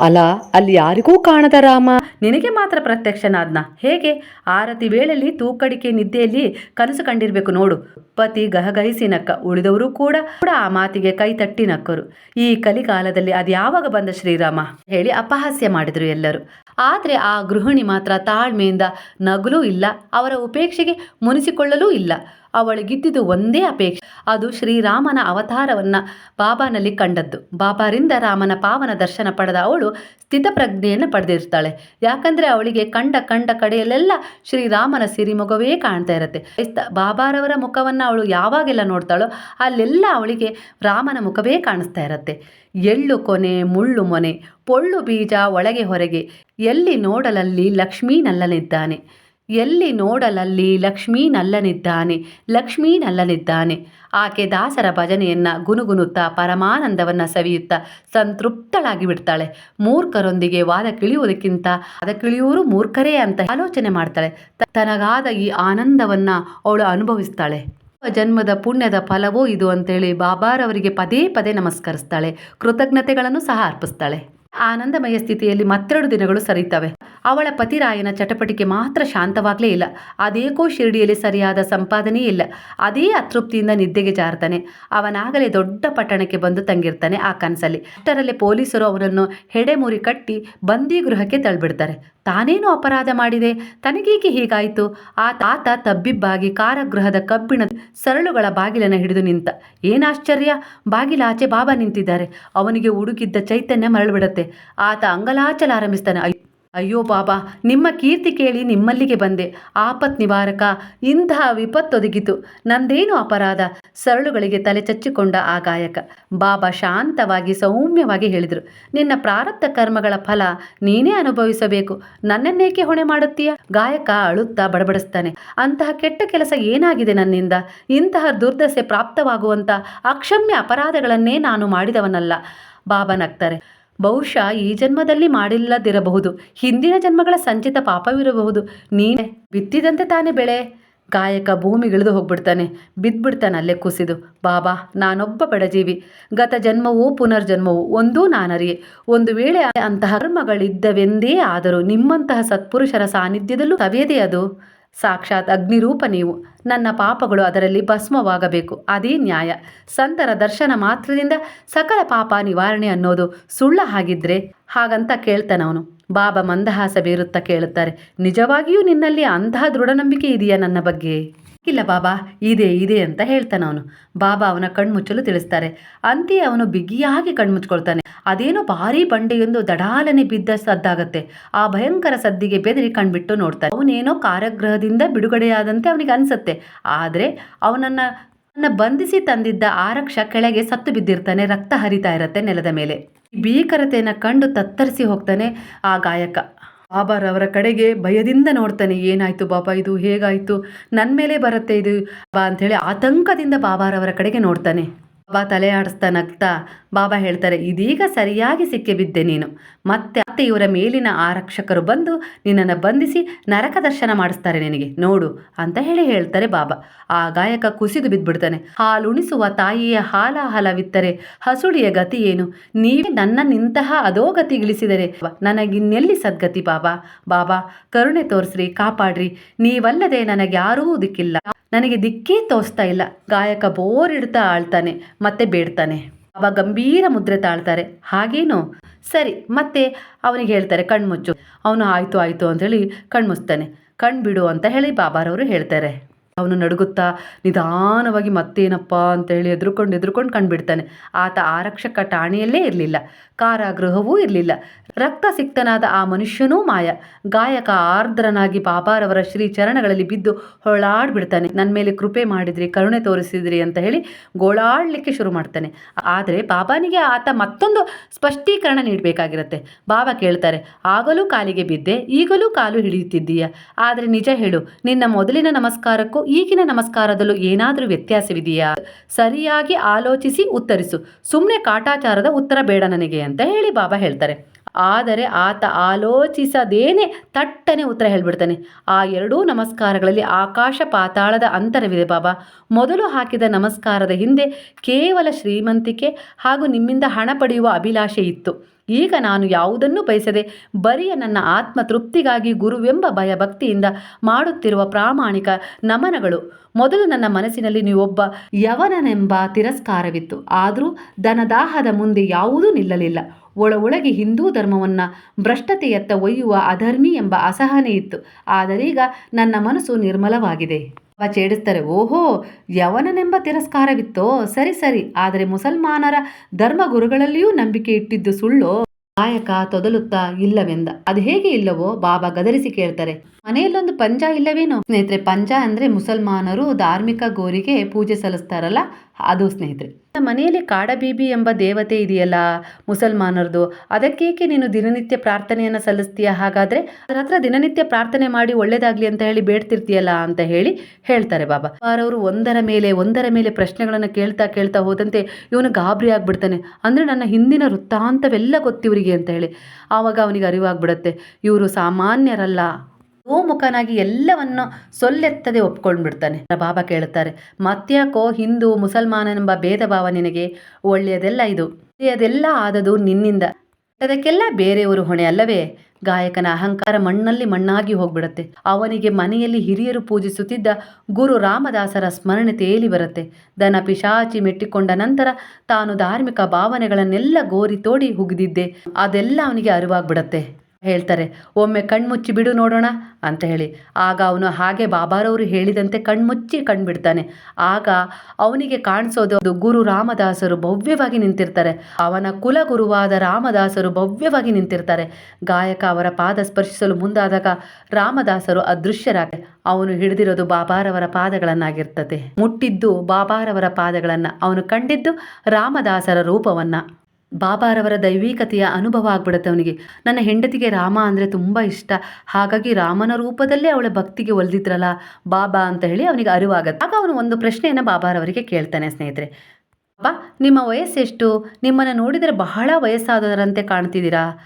ಅಲ್ಲ ಅಲ್ಲಿ ಯಾರಿಗೂ ಕಾಣದ ರಾಮ. ನಿನಗೆ ಮಾತ್ರ ಪ್ರತ್ಯಕ್ಷನಾದ್ನ. ಹೇಗೆ? ಆರತಿ ವೇಳೆಯಲ್ಲಿ ತೂಕಡಿಕೆ ನಿದ್ದೆಯಲ್ಲಿ ಕನಸು ಕಂಡಿರ್ಬೇಕು ನೋಡು. ಪತಿ ಗಹಗಹಿಸಿ ನಕ್ಕ, ಉಳಿದವರು ಕೂಡ ಕೂಡ ಆ ಮಾತಿಗೆ ಕೈ ತಟ್ಟಿ ನಕ್ಕರು. ಈ ಕಲಿಕಾಲದಲ್ಲಿ ಅದು ಯಾವಾಗ ಬಂದ ಶ್ರೀರಾಮ? ಹೇಳಿ ಅಪಹಾಸ್ಯ ಮಾಡಿದ್ರು ಎಲ್ಲರೂ. ಆದರೆ ಆ ಗೃಹಿಣಿ ಮಾತ್ರ ತಾಳ್ಮೆಯಿಂದ ನಗಲೂ ಇಲ್ಲ, ಅವರ ಉಪೇಕ್ಷೆಗೆ ಮುನಿಸಿಕೊಳ್ಳಲೂ ಇಲ್ಲ. ಅವಳಿಗಿದ್ದುದು ಒಂದೇ ಅಪೇಕ್ಷೆ. ಅದು ಶ್ರೀರಾಮನ ಅವತಾರವನ್ನ ಬಾಬಾನಲ್ಲಿ ಕಂಡದ್ದು. ಬಾಬಾರಿಂದ ರಾಮನ ಪಾವನ ದರ್ಶನ ಪಡೆದ ಅವಳು ಸ್ಥಿತಪ್ರಜ್ಞೆಯನ್ನು ಪಡೆದಿರ್ತಾಳೆ ಯಾಕಂದ್ರೆ ಅವಳಿಗೆ ಕಂಡ ಕಂಡ ಕಡೆಯಲ್ಲೆಲ್ಲ ಶ್ರೀರಾಮನ ಸಿರಿಮೊಗವೇ ಕಾಣ್ತಾ ಇರುತ್ತೆ. ಬಾಬಾರವರ ಮುಖವನ್ನು ಅವಳು ಯಾವಾಗೆಲ್ಲ ನೋಡ್ತಾಳೋ ಅಲ್ಲೆಲ್ಲ ಅವಳಿಗೆ ರಾಮನ ಮುಖವೇ ಕಾಣಿಸ್ತಾ ಇರುತ್ತೆ. ಎಳ್ಳು ಕೊನೆ, ಮುಳ್ಳು ಮೊನೆ, ಪೊಳ್ಳು ಬೀಜ ಒಳಗೆ ಹೊರಗೆ, ಎಲ್ಲಿ ನೋಡಲಲ್ಲಿ ಲಕ್ಷ್ಮೀ ನಲ್ಲನಿದ್ದಾನೆ ಎಲ್ಲಿ ನೋಡಲಲ್ಲಿ ಲಕ್ಷ್ಮೀ ನಲ್ಲನಿದ್ದಾನೆ ಲಕ್ಷ್ಮೀ ನಲ್ಲನಿದ್ದಾನೆ. ಆಕೆ ದಾಸರ ಭಜನೆಯನ್ನ ಗುನುಗುನುತ್ತಾ ಪರಮಾನಂದವನ್ನ ಸವಿಯುತ್ತಾ ಸಂತೃಪ್ತಳಾಗಿ ಬಿಡ್ತಾಳೆ. ಮೂರ್ಖರೊಂದಿಗೆ ವಾದ ಕಿಳಿಯುವುದಕ್ಕಿಂತ ವಾದ ಕಿಳಿಯೂರು ಮೂರ್ಖರೇ ಅಂತ ಆಲೋಚನೆ ಮಾಡ್ತಾಳೆ. ತನಗಾದ ಈ ಆನಂದವನ್ನ ಅವಳು ಅನುಭವಿಸ್ತಾಳೆ. ಜನ್ಮದ ಪುಣ್ಯದ ಫಲವೋ ಇದು ಅಂತೇಳಿ ಬಾಬಾರವರಿಗೆ ಪದೇ ಪದೇ ನಮಸ್ಕರಿಸ್ತಾಳೆ. ಕೃತಜ್ಞತೆಗಳನ್ನು ಸಹ ಅರ್ಪಿಸ್ತಾಳೆ. ಆನಂದಮಯ ಸ್ಥಿತಿಯಲ್ಲಿ ಮತ್ತೆರಡು ದಿನಗಳು ಸರಿತವೆ. ಅವಳ ಪತಿರಾಯನ ಚಟಪಟಿಕೆ ಮಾತ್ರ ಶಾಂತವಾಗಲೇ ಇಲ್ಲ. ಅದೇಕೋ ಶಿರಡಿಯಲ್ಲಿ ಸರಿಯಾದ ಸಂಪಾದನೆ ಇಲ್ಲ. ಅದೇ ಅತೃಪ್ತಿಯಿಂದ ನಿದ್ದೆಗೆ ಜಾರ್ತಾನೆ. ಅವನಾಗಲೇ ದೊಡ್ಡ ಪಟ್ಟಣಕ್ಕೆ ಬಂದು ತಂಗಿರ್ತಾನೆ ಆ ಕನಸಲ್ಲಿ. ಅಷ್ಟರಲ್ಲಿ ಪೊಲೀಸರು ಅವನನ್ನು ಹೆಡೆಮುರಿ ಕಟ್ಟಿ ಬಂದಿ ಗೃಹಕ್ಕೆ ತಳ್ಳಿಬಿಡ್ತಾರೆ. ತಾನೇನು ಅಪರಾಧ ಮಾಡಿದೆ? ತನಗೇಕೆ ಹೀಗಾಯಿತು? ಆ ತಾತ ತಬ್ಬಿಬ್ಬಾಗಿ ಕಾರಾಗೃಹದ ಕಬ್ಬಿಣ ಸರಳುಗಳ ಬಾಗಿಲನ್ನು ಹಿಡಿದು ನಿಂತ. ಏನಾಶ್ಚರ್ಯ ಬಾಗಿಲಾಚೆ ಬಾಬಾ ನಿಂತಿದ್ದಾರೆ. ಅವನಿಗೆ ಹುಡುಕಿದ್ದ ಚೈತನ್ಯ ಮರಳಿಬಿಡತ್ತೆ. ಆತ ಅಂಗಲಾಚಲಾರಂಭಿಸ್ತಾನೆ ಅಯ್ಯೋ ಬಾಬಾ, ನಿಮ್ಮ ಕೀರ್ತಿ ಕೇಳಿ ನಿಮ್ಮಲ್ಲಿಗೆ ಬಂದೆ. ಆಪತ್ ನಿವಾರಕ ಇಂತಹ ವಿಪತ್ತೊದಗಿತು. ನಂದೇನು ಅಪರಾಧ? ಸರಳುಗಳಿಗೆ ತಲೆ ಚಚ್ಚಿಕೊಂಡ ಆ ಗಾಯಕ. ಬಾಬಾ ಶಾಂತವಾಗಿ, ಸೌಮ್ಯವಾಗಿ ಹೇಳಿದರು, ನಿನ್ನ ಪ್ರಾರಬ್ಧ ಕರ್ಮಗಳ ಫಲ ನೀನೇ ಅನುಭವಿಸಬೇಕು. ನನ್ನನ್ನೇಕೆ ಹೊಣೆ ಮಾಡುತ್ತೀಯ? ಗಾಯಕ ಅಳುತ್ತಾ ಬಡಬಡಿಸ್ತಾನೆ. ಅಂತಹ ಕೆಟ್ಟ ಕೆಲಸ ಏನಾಗಿದೆ ನನ್ನಿಂದ? ಇಂತಹ ದುರ್ದಶೆ ಪ್ರಾಪ್ತವಾಗುವಂಥ ಅಕ್ಷಮ್ಯ ಅಪರಾಧಗಳನ್ನೇ ನಾನು ಮಾಡಿದವನಲ್ಲ. ಬಾಬಾ ನಗ್ತಾರೆ. ಬಹುಶಃ ಈ ಜನ್ಮದಲ್ಲಿ ಮಾಡಿಲ್ಲದಿರಬಹುದು. ಹಿಂದಿನ ಜನ್ಮಗಳ ಸಂಚಿತ ಪಾಪವಿರಬಹುದು. ನೀನೆ ಬಿತ್ತಿದಂತೆ ತಾನೇ ಬೆಳೆ. ಗಾಯಕ ಭೂಮಿಗಿಳಿದು ಹೋಗ್ಬಿಡ್ತಾನೆ. ಬಿದ್ದ್ಬಿಡ್ತಾನೆ ಅಲ್ಲೇ ಕುಸಿದು. ಬಾಬಾ, ನಾನೊಬ್ಬ ಬಡಜೀವಿ ಗತ ಜನ್ಮವೂ ಪುನರ್ಜನ್ಮವೂ ಒಂದೂ ನಾನರಿಯೆ. ಒಂದು ವೇಳೆ ಅಂತಹ ಕರ್ಮಗಳಿದ್ದವೆಂದೇ ಆದರೂ ನಿಮ್ಮಂತಹ ಸತ್ಪುರುಷರ ಸಾನ್ನಿಧ್ಯದಲ್ಲೂ ಸವಿಯದೆ ಅದು. ಸಾಕ್ಷಾತ್ ಅಗ್ನಿರೂಪ ನೀವು ನನ್ನ ಪಾಪಗಳು ಅದರಲ್ಲಿ ಭಸ್ಮವಾಗಬೇಕು. ಅದೇ ನ್ಯಾಯ. ಸಂತರ ದರ್ಶನ ಮಾತ್ರದಿಂದ ಸಕಲ ಪಾಪ ನಿವಾರಣೆ ಅನ್ನೋದು ಸುಳ್ಳ ಹಾಗಿದ್ರೆ ಹಾಗಂತ ಕೇಳ್ತಾನವನು ಬಾಬಾ ಮಂದಹಾಸ ಬೀರುತ್ತಾ ಕೇಳುತ್ತಾರೆ, ನಿಜವಾಗಿಯೂ ನಿನ್ನಲ್ಲಿ ಅಂತಹ ದೃಢ ನಂಬಿಕೆ ಇದೆಯಾ ನನ್ನ ಬಗ್ಗೆ? ಇಲ್ಲ ಬಾಬಾ, ಇದೆ ಇದೆ ಅಂತ ಹೇಳ್ತಾನೆ ಅವನು. ಬಾಬಾ ಅವನ ಕಣ್ಮುಚ್ಚಲು ತಿಳಿಸ್ತಾರೆ. ಅಂತೆಯೇ ಅವನು ಬಿಗಿಯಾಗಿ ಕಣ್ಮುಚ್ಕೊಳ್ತಾನೆ. ಅದೇನೋ ಭಾರಿ ಬಂಡೆಯೊಂದು ದಡಾಲನೆ ಬಿದ್ದ ಸದ್ದಾಗತ್ತೆ. ಆ ಭಯಂಕರ ಸದ್ದಿಗೆ ಬೆದರಿ ಕಣ್ಬಿಟ್ಟು ನೋಡ್ತಾನೆ ಅವನೇನೋ ಕಾರಾಗೃಹದಿಂದ ಬಿಡುಗಡೆಯಾದಂತೆ ಅವನಿಗೆ ಅನಿಸುತ್ತೆ. ಆದರೆ ಅವನನ್ನ ಅವನ್ನ ಬಂಧಿಸಿ ತಂದಿದ್ದ ಆರಕ್ಷ ಕೆಳಗೆ ಸತ್ತು ಬಿದ್ದಿರ್ತಾನೆ, ರಕ್ತ ಹರಿತಾ ಇರತ್ತೆ ನೆಲದ ಮೇಲೆ. ಭೀಕರತೆಯನ್ನು ಕಂಡು ತತ್ತರಿಸಿ ಹೋಗ್ತಾನೆ ಆ ಗಾಯಕ. ಬಾಬಾರವರ ಕಡೆಗೆ ಭಯದಿಂದ ನೋಡ್ತಾನೆ, ಏನಾಯ್ತು ಬಾಬಾ ಇದು ಹೇಗಾಯ್ತು ನನ್ನ ಮೇಲೆ ಬರುತ್ತೆ ಇದು, ಬಾ ಅಂಥೇಳಿ ಆತಂಕದಿಂದ ಬಾಬಾರವರ ಕಡೆಗೆ ನೋಡ್ತಾನೆ. ಬಾಬಾ ತಲೆ ಆಡಿಸ್ತಾ ನಗ್ತಾ ಬಾಬಾ ಹೇಳ್ತಾರೆ, ಇದೀಗ ಸರಿಯಾಗಿ ಸಿಕ್ಕಿ ಬಿದ್ದೆ ನೀನು. ಮತ್ತೆ ಮತ್ತೆ ಇವರ ಮೇಲಿನ ಆರಕ್ಷಕರು ಬಂದು ನಿನ್ನನ್ನು ಬಂಧಿಸಿ ನರಕ ದರ್ಶನ ಮಾಡಿಸ್ತಾರೆ ನಿನಗೆ. ನೋಡು ಅಂತ ಹೇಳಿ ಹೇಳ್ತಾರೆ ಬಾಬಾ. ಆ ಗಾಯಕ ಕುಸಿದು ಬಿದ್ದ್ಬಿಡ್ತಾನೆ. ಹಾಲುಣಿಸುವ ತಾಯಿಯ ಹಾಲಾಹಲವಿತ್ತರೆ ಹಸುಳಿಯ ಗತಿ ಏನು? ನೀವೇ ನನ್ನ ನಿಂತಹ ಅಧೋಗತಿಗಿಳಿಸಿದರೆ ನನಗಿನ್ನೆಲ್ಲಿ ಸದ್ಗತಿ ಬಾಬಾ? ಬಾಬಾ, ಕರುಣೆ ತೋರಿಸ್ರಿ, ಕಾಪಾಡ್ರಿ. ನೀವಲ್ಲದೆ ನನಗೆ ಯಾರೂ ದಿಕ್ಕಿಲ್ಲ. ನನಗೆ ದಿಕ್ಕೇ ತೋರಿಸ್ತಾ ಇಲ್ಲ. ಗಾಯಕ ಬೋರ್ ಇಡ್ತಾ ಆಳ್ತಾನೆ, ಮತ್ತೆ ಬೇಡ್ತಾನೆ. ಅವ ಗಂಭೀರ ಮುದ್ರೆ ತಾಳ್ತಾರೆ. ಹಾಗೇನು? ಸರಿ, ಮತ್ತೆ ಅವನಿಗೆ ಹೇಳ್ತಾರೆ, ಕಣ್ಮುಚ್ಚು. ಅವನು ಆಯಿತು ಆಯಿತು ಹೇಳಿ ಕಣ್ಮುಚ್ತಾನೆ. ಕಣ್ಣು ಬಿಡು ಅಂತ ಹೇಳಿ ಬಾಬಾರವರು ಹೇಳ್ತಾರೆ. ಅವನು ನಡುಗುತ್ತಾ ನಿಧಾನವಾಗಿ ಮತ್ತೇನಪ್ಪ ಅಂತ ಹೇಳಿ ಎದ್ರುಕೊಂಡು ಎದ್ರುಕೊಂಡು ಕಂಡುಬಿಡ್ತಾನೆ. ಆತ ಆರಕ್ಷಕ ಠಾಣೆಯಲ್ಲೇ ಇರಲಿಲ್ಲ. ಕಾರಾಗೃಹವೂ ಇರಲಿಲ್ಲ. ರಕ್ತ ಸಿಕ್ತನಾದ ಆ ಮನುಷ್ಯನೂ ಮಾಯ. ಗಾಯಕ ಆರ್ದ್ರನಾಗಿ ಬಾಬಾರವರ ಶ್ರೀ ಚರಣಗಳಲ್ಲಿ ಬಿದ್ದು ಹೊಳಾಡ್ಬಿಡ್ತಾನೆ ನನ್ನ ಮೇಲೆ ಕೃಪೆ ಮಾಡಿದ್ರಿ, ಕರುಣೆ ತೋರಿಸಿದ್ರಿ ಅಂತ ಹೇಳಿ ಗೋಳಾಡ್ಲಿಕ್ಕೆ ಶುರು ಮಾಡ್ತಾನೆ. ಆದರೆ ಬಾಬಾನಿಗೆ ಆತ ಮತ್ತೊಂದು ಸ್ಪಷ್ಟೀಕರಣ ನೀಡಬೇಕಾಗಿರುತ್ತೆ. ಬಾಬಾ ಕೇಳ್ತಾರೆ, ಆಗಲೂ ಕಾಲಿಗೆ ಬಿದ್ದೆ, ಈಗಲೂ ಕಾಲು ಹಿಡಿಯುತ್ತಿದ್ದೀಯ? ಆದರೆ ನಿಜ ಹೇಳು, ನಿನ್ನ ಮೊದಲಿನ ನಮಸ್ಕಾರಕ್ಕೂ ಈಗಿನ ನಮಸ್ಕಾರದಲ್ಲೂ ಏನಾದರೂ ವ್ಯತ್ಯಾಸವಿದೆಯಾ? ಸರಿಯಾಗಿ ಆಲೋಚಿಸಿ ಉತ್ತರಿಸು. ಸುಮ್ಮನೆ ಕಾಟಾಚಾರದ ಉತ್ತರ ಬೇಡ ನನಗೆ ಅಂತ ಹೇಳಿ ಬಾಬಾ ಹೇಳ್ತಾರೆ. ಆದರೆ ಆತ ಆಲೋಚಿಸದೇನೆ ತಟ್ಟನೆ ಉತ್ತರ ಹೇಳ್ಬಿಡ್ತಾನೆ. ಆ ಎರಡೂ ನಮಸ್ಕಾರಗಳಲ್ಲಿ ಆಕಾಶ ಪಾತಾಳದ ಅಂತರವಿದೆ ಬಾಬಾ. ಮೊದಲು ಹಾಕಿದ ನಮಸ್ಕಾರದ ಹಿಂದೆ ಕೇವಲ ಶ್ರೀಮಂತಿಕೆ ಹಾಗೂ ನಿಮ್ಮಿಂದ ಹಣ ಪಡೆಯುವ ಅಭಿಲಾಷೆ ಇತ್ತು. ಈಗ ನಾನು ಯಾವುದನ್ನೂ ಬಯಸದೆ ಬರಿಯ ನನ್ನ ಆತ್ಮ ತೃಪ್ತಿಗಾಗಿ ಗುರುವೆಂಬ ಭಯಭಕ್ತಿಯಿಂದ ಮಾಡುತ್ತಿರುವ ಪ್ರಾಮಾಣಿಕ ನಮನಗಳು. ಮೊದಲು ನನ್ನ ಮನಸ್ಸಿನಲ್ಲಿ ನೀವೊಬ್ಬ ಯವನನೆಂಬ ತಿರಸ್ಕಾರವಿತ್ತು. ಆದರೂ ದನದಾಹದ ಮುಂದೆ ಯಾವುದೂ ನಿಲ್ಲಲಿಲ್ಲ. ಒಳ ಒಳಗೆ ಹಿಂದೂ ಧರ್ಮವನ್ನು ಭ್ರಷ್ಟತೆಯತ್ತ ಒಯ್ಯುವ ಅಧರ್ಮಿ ಎಂಬ ಅಸಹನೆ ಇತ್ತು. ಆದರೀಗ ನನ್ನ ಮನಸ್ಸು ನಿರ್ಮಲವಾಗಿದೆ. ಅವ ಚೇಡಿಸ್ತಾರೆ ಓಹೋ, ಯವನನೆಂಬ ತಿರಸ್ಕಾರವಿತ್ತೋ? ಸರಿ ಸರಿ, ಆದರೆ ಮುಸಲ್ಮಾನರ ಧರ್ಮಗುರುಗಳಲ್ಲಿಯೂ ನಂಬಿಕೆ ಇಟ್ಟಿದ್ದು ಸುಳ್ಳು? ಗಾಯಕ ತೊದಲುತ್ತಾ, ಇಲ್ಲವೆಂದ, ಅದು ಹೇಗೆ ಇಲ್ಲವೋ? ಬಾಬಾ ಗದರಿಸಿ ಕೇಳ್ತಾರೆ. ಮನೆಯಲ್ಲೊಂದು ಪಂಜ ಇಲ್ಲವೇನೋ? ಸ್ನೇಹಿತರೆ, ಪಂಜ ಅಂದ್ರೆ ಮುಸಲ್ಮಾನರು ಧಾರ್ಮಿಕ ಗೋರಿಗೆ ಪೂಜೆ ಸಲ್ಲಿಸ್ತಾರಲ್ಲ ಅದು ಸ್ನೇಹಿತರೆ. ಮನೆಯಲ್ಲಿ ಕಾಡಬೀಬಿ ಎಂಬ ದೇವತೆ ಇದೆಯಲ್ಲ, ಮುಸಲ್ಮಾನರದು. ಅದಕ್ಕೇಕೆ ನೀನು ದಿನನಿತ್ಯ ಪ್ರಾರ್ಥನೆಯನ್ನು ಸಲ್ಲಿಸ್ತೀಯ? ಹಾಗಾದ್ರೆ ಅದರ ಹತ್ರ ದಿನನಿತ್ಯ ಪ್ರಾರ್ಥನೆ ಮಾಡಿ ಒಳ್ಳೇದಾಗ್ಲಿ ಅಂತ ಹೇಳಿ ಬೇಡ್ತಿರ್ತೀಯಲ್ಲ ಅಂತ ಹೇಳಿ ಹೇಳ್ತಾರೆ ಬಾಬಾ. ಅವರವರು ಒಂದರ ಮೇಲೆ ಒಂದರ ಮೇಲೆ ಪ್ರಶ್ನೆಗಳನ್ನು ಕೇಳ್ತಾ ಕೇಳ್ತಾ ಹೋದಂತೆ ಇವನು ಗಾಬರಿ ಆಗ್ಬಿಡ್ತಾನೆ. ಅಂದ್ರೆ ನನ್ನ ಹಿಂದಿನ ವೃತ್ತಾಂತವೆಲ್ಲ ಗೊತ್ತಿವರಿಗೆ ಅಂತ ಹೇಳಿ. ಆವಾಗ ಅವನಿಗೆ ಅರಿವಾಗ್ಬಿಡತ್ತೆ. ಇವರು ಸಾಮಾನ್ಯರಲ್ಲ. ಮುಖನಾಗಿ ಎಲ್ಲವನ್ನು ಸೊಲ್ಲೆತ್ತದೆ ಒಪ್ಕೊಂಡ್ಬಿಡ್ತಾನೆ. ಬಾಬಾ ಕೇಳುತ್ತಾರೆ ಮತ್ಯಾಕೋ ಹಿಂದೂ ಮುಸಲ್ಮಾನನೆಂಬ ಭೇದ ಭಾವ ನಿನಗೆ? ಒಳ್ಳೆಯದೆಲ್ಲ ಇದು. ಒಳ್ಳೆಯದೆಲ್ಲ ಆದದು ನಿನ್ನಿಂದ. ಅದಕ್ಕೆಲ್ಲ ಬೇರೆಯವರು ಹೊಣೆ ಅಲ್ಲವೇ? ಗಾಯಕನ ಅಹಂಕಾರ ಮಣ್ಣಲ್ಲಿ ಮಣ್ಣಾಗಿ ಹೋಗ್ಬಿಡತ್ತೆ. ಅವನಿಗೆ ಮನೆಯಲ್ಲಿ ಹಿರಿಯರು ಪೂಜಿಸುತ್ತಿದ್ದ ಗುರು ರಾಮದಾಸರ ಸ್ಮರಣೆ ತೇಲಿ ಬರುತ್ತೆ. ದನ ಪಿಶಾಚಿ ಮೆಟ್ಟಿಕೊಂಡ ನಂತರ ತಾನು ಧಾರ್ಮಿಕ ಭಾವನೆಗಳನ್ನೆಲ್ಲ ಗೋರಿ ತೋಡಿ ಹುಗಿದಿದ್ದೆ. ಅದೆಲ್ಲ ಅವನಿಗೆ ಅರಿವಾಗ್ಬಿಡತ್ತೆ. ಹೇಳ್ತಾರೆ, ಒಮ್ಮೆ ಕಣ್ಮುಚ್ಚಿ ಬಿಡು ನೋಡೋಣ ಅಂತ ಹೇಳಿ. ಆಗ ಅವನು ಹಾಗೆ ಬಾಬಾರವರು ಹೇಳಿದಂತೆ ಕಣ್ಮುಚ್ಚಿ ಕಣ್ಬಿಡ್ತಾನೆ ಆಗ ಅವನಿಗೆ ಕಾಣಿಸೋದು ಅದು ಗುರು ರಾಮದಾಸರು ಭವ್ಯವಾಗಿ ನಿಂತಿರ್ತಾರೆ. ಅವನ ಕುಲಗುರುವಾದ ರಾಮದಾಸರು ಭವ್ಯವಾಗಿ ನಿಂತಿರ್ತಾರೆ. ಗಾಯಕ ಅವರ ಪಾದ ಸ್ಪರ್ಶಿಸಲು ಮುಂದಾದಾಗ ರಾಮದಾಸರು ಅದೃಶ್ಯರಾಗ ಅವನು ಹಿಡಿದಿರೋದು ಬಾಬಾರವರ ಪಾದಗಳನ್ನಾಗಿರ್ತದೆ. ಮುಟ್ಟಿದ್ದು ಬಾಬಾರವರ ಪಾದಗಳನ್ನು. ಅವನು ಕಂಡಿದ್ದು ರಾಮದಾಸರ ರೂಪವನ್ನ. ಬಾಬಾರವರ ದೈವಿಕತೆಯ ಅನುಭವ ಆಗ್ಬಿಡುತ್ತೆ ಅವನಿಗೆ. ನನ್ನ ಹೆಂಡತಿಗೆ ರಾಮ ಅಂದರೆ ತುಂಬ ಇಷ್ಟ. ಹಾಗಾಗಿ ರಾಮನ ರೂಪದಲ್ಲೇ ಅವಳ ಭಕ್ತಿಗೆ ಒಲ್ದಿದ್ರಲ್ಲ ಬಾಬಾ ಅಂತ ಹೇಳಿ ಅವನಿಗೆ ಅರಿವಾಗತ್ತೆ. ಆಗ ಅವನು ಒಂದು ಪ್ರಶ್ನೆಯನ್ನು ಬಾಬಾರವರಿಗೆ ಕೇಳ್ತಾನೆ ಸ್ನೇಹಿತರೆ. ಬಾಬಾ, ನಿಮ್ಮ ವಯಸ್ಸೆಷ್ಟು ನಿಮ್ಮನ್ನು ನೋಡಿದರೆ ಬಹಳ ವಯಸ್ಸಾದವರಂತೆ ಕಾಣ್ತಿದ್ದೀರಾ?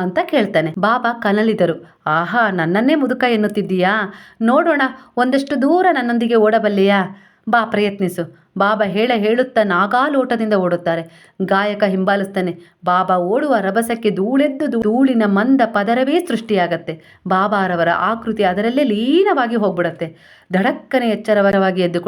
ಅಂತ ಕೇಳ್ತಾನೆ. ಬಾಬಾ ಕನಲಿದರು. ಆಹಾ, ನನ್ನನ್ನೇ ಮುದುಕ ಎನ್ನುತ್ತಿದ್ದೀಯಾ? ನೋಡೋಣ, ಒಂದಷ್ಟು ದೂರ ನನ್ನೊಂದಿಗೆ ಓಡಬಲ್ಲೆಯಾ? ಬಾ ಪ್ರಯತ್ನಿಸು. ಬಾಬಾ ಹೇಳ ಹೇಳುತ್ತಾ ನಾಗಾಲೋಟದಿಂದ ಓಡುತ್ತಾರೆ. ಗಾಯಕ ಹಿಂಬಾಲಿಸ್ತಾನೆ, ಬಾಬಾ ಓಡುವ ರಭಸಕ್ಕೆ ಧೂಳೆದ್ದು ಧೂಳಿನ ಮಂದ ಪದರವೇ ಸೃಷ್ಟಿಯಾಗತ್ತೆ. ಬಾಬಾರವರ ಆಕೃತಿ ಅದರಲ್ಲೇ ಲೀನವಾಗಿ ಹೋಗ್ಬಿಡತ್ತೆ. ಧಡಕ್ಕನೆ ಎಚ್ಚರವರವಾಗಿ ಎದ್ದು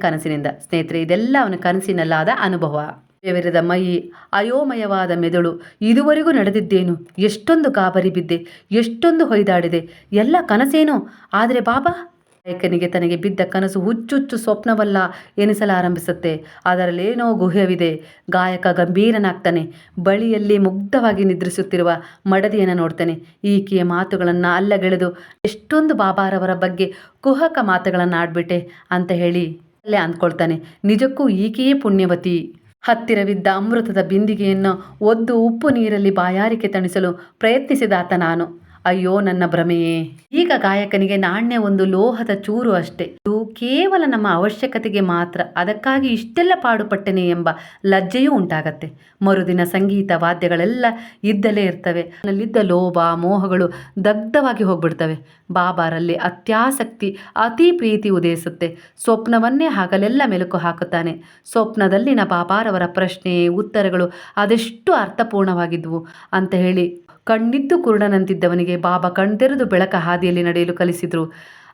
ಕನಸಿನಿಂದ. ಸ್ನೇಹಿತರೆ, ಇದೆಲ್ಲ ಅವನ ಕನಸಿನಲ್ಲಾದ ಅನುಭವ. ದೇವರದ ಮೈ, ಅಯೋಮಯವಾದ ಮೆದುಳು, ಇದುವರೆಗೂ ನಡೆದಿದ್ದೇನು? ಎಷ್ಟೊಂದು ಗಾಬರಿ ಬಿದ್ದೆ, ಎಷ್ಟೊಂದು ಹೊಯ್ದಾಡಿದೆ. ಎಲ್ಲ ಕನಸೇನೋ? ಆದರೆ ಬಾಬಾ ನಾಯಕನಿಗೆ ತನಗೆ ಬಿದ್ದ ಕನಸು ಹುಚ್ಚುಚ್ಚು ಸ್ವಪ್ನವಲ್ಲ ಎನಿಸಲಾರಂಭಿಸುತ್ತೆ. ಅದರಲ್ಲೇನೋ ಗುಹ್ಯವಿದೆ. ಗಾಯಕ ಗಂಭೀರನಾಗ್ತಾನೆ. ಬಳಿಯಲ್ಲಿ ಮುಗ್ಧವಾಗಿ ನಿದ್ರಿಸುತ್ತಿರುವ ಮಡದಿಯನ್ನು ನೋಡ್ತಾನೆ. ಈಕೆಯ ಮಾತುಗಳನ್ನು ಅಲ್ಲಗೆಳೆದು, ಎಷ್ಟೊಂದು ಬಾಬಾರವರ ಬಗ್ಗೆ ಕುಹಕ ಮಾತುಗಳನ್ನು ಆಡ್ಬಿಟ್ಟೆ ಅಂತ ಹೇಳಿ ಅಲ್ಲೇ ಅಂದ್ಕೊಳ್ತಾನೆ. ನಿಜಕ್ಕೂ ಈಕೆಯೇ ಪುಣ್ಯವತಿ. ಹತ್ತಿರವಿದ್ದ ಅಮೃತದ ಬಿಂದಿಗೆಯನ್ನು ಒದ್ದು ಉಪ್ಪು ನೀರಲ್ಲಿ ಬಾಯಾರಿಕೆ ತಣಿಸಲು ಪ್ರಯತ್ನಿಸಿದಾತ ನಾನು. ಅಯ್ಯೋ ನನ್ನ ಭ್ರಮೆಯೇ. ಈಗ ಗಾಯಕನಿಗೆ ನಾಣ್ಯ ಒಂದು ಲೋಹದ ಚೂರು ಅಷ್ಟೇ. ಇದು ಕೇವಲ ನಮ್ಮ ಅವಶ್ಯಕತೆಗೆ ಮಾತ್ರ, ಅದಕ್ಕಾಗಿ ಇಷ್ಟೆಲ್ಲ ಪಾಡುಪಟ್ಟನೆ ಎಂಬ ಲಜ್ಜೆಯೂ ಉಂಟಾಗತ್ತೆ. ಮರುದಿನ ಸಂಗೀತ ವಾದ್ಯಗಳೆಲ್ಲ ಇದ್ದಲೇ ಇರ್ತವೆ. ಅಲ್ಲಿದ್ದ ಲೋಭ, ಮೋಹಗಳು ದಗ್ಧವಾಗಿ ಹೋಗ್ಬಿಡ್ತವೆ. ಬಾಬಾರಲ್ಲಿ ಅತ್ಯಾಸಕ್ತಿ, ಅತಿ ಪ್ರೀತಿ ಉದಯಿಸುತ್ತೆ. ಸ್ವಪ್ನವನ್ನೇ ಹಾಗಲೆಲ್ಲ ಮೆಲುಕು ಹಾಕುತ್ತಾನೆ. ಸ್ವಪ್ನದಲ್ಲಿನ ಬಾಬಾರವರ ಪ್ರಶ್ನೆ ಉತ್ತರಗಳು ಅದೆಷ್ಟು ಅರ್ಥಪೂರ್ಣವಾಗಿದ್ವು ಅಂತ ಹೇಳಿ ಕಣ್ಣಿದ್ದು ಕುರುಡನಂತಿದ್ದವನಿಗೆ ಬಾಬಾ ಕಣ್ತೆರೆದು ಬೆಳಕ ಹಾದಿಯಲ್ಲಿ ನಡೆಯಲು ಕಲಿಸಿದ್ರು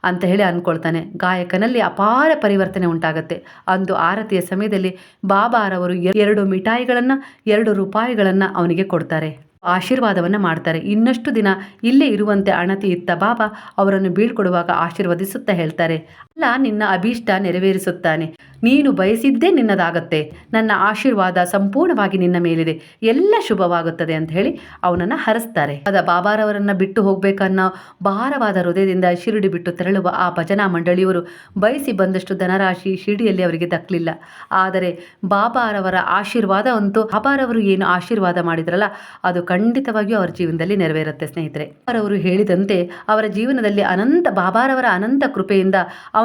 ಅಂತ ಹೇಳಿ ಅಂದ್ಕೊಳ್ತಾನೆ ಗಾಯಕನಲ್ಲಿ ಅಪಾರ ಪರಿವರ್ತನೆ ಉಂಟಾಗತ್ತೆ. ಅಂದು ಆರತಿಯ ಸಮಯದಲ್ಲಿ ಬಾಬಾರವರು ಎರಡು ಮಿಠಾಯಿಗಳನ್ನು, ಎರಡು ರೂಪಾಯಿಗಳನ್ನು ಅವನಿಗೆ ಕೊಡ್ತಾರೆ. ಆಶೀರ್ವಾದವನ್ನು ಮಾಡ್ತಾರೆ. ಇನ್ನಷ್ಟು ದಿನ ಇಲ್ಲೇ ಇರುವಂತೆ ಅಣತಿ ಇತ್ತ ಬಾಬಾ ಅವರನ್ನು ಬೀಳ್ಕೊಡುವಾಗ ಆಶೀರ್ವದಿಸುತ್ತಾ ಹೇಳ್ತಾರೆ. ಅಲ್ಲ, ನಿನ್ನ ಅಭೀಷ್ಟ ನೆರವೇರಿಸುತ್ತಾನೆ. ನೀನು ಬಯಸಿದ್ದೇ ನಿನ್ನದಾಗತ್ತೆ. ನನ್ನ ಆಶೀರ್ವಾದ ಸಂಪೂರ್ಣವಾಗಿ ನಿನ್ನ ಮೇಲಿದೆ. ಎಲ್ಲ ಶುಭವಾಗುತ್ತದೆ ಅಂತ ಹೇಳಿ ಅವನನ್ನು ಹರಿಸ್ತಾರೆ. ಅದ ಬಾಬಾರವರನ್ನ ಬಿಟ್ಟು ಹೋಗ್ಬೇಕನ್ನೋ ಭಾರವಾದ ಹೃದಯದಿಂದ ಶಿರಡಿ ಬಿಟ್ಟು ತೆರಳುವ ಆ ಭಜನಾ ಮಂಡಳಿಯವರು ಬಯಸಿ ಬಂದಷ್ಟು ಧನರಾಶಿ ಶಿರಡಿಯಲ್ಲಿ ಅವರಿಗೆ ದಕ್ಕಲಿಲ್ಲ. ಆದರೆ ಬಾಬಾರವರ ಆಶೀರ್ವಾದ ಅಂತೂ ಬಾಬಾರವರು ಏನು ಆಶೀರ್ವಾದ ಮಾಡಿದ್ರಲ್ಲ, ಅದು ಖಂಡಿತವಾಗಿಯೂ ಅವರ ಜೀವನದಲ್ಲಿ ನೆರವೇರುತ್ತೆ ಸ್ನೇಹಿತರೆ. ಅವರವರು ಹೇಳಿದಂತೆ ಅವರ ಜೀವನದಲ್ಲಿ ಅನಂತ, ಬಾಬಾರವರ ಅನಂತ ಕೃಪೆಯಿಂದ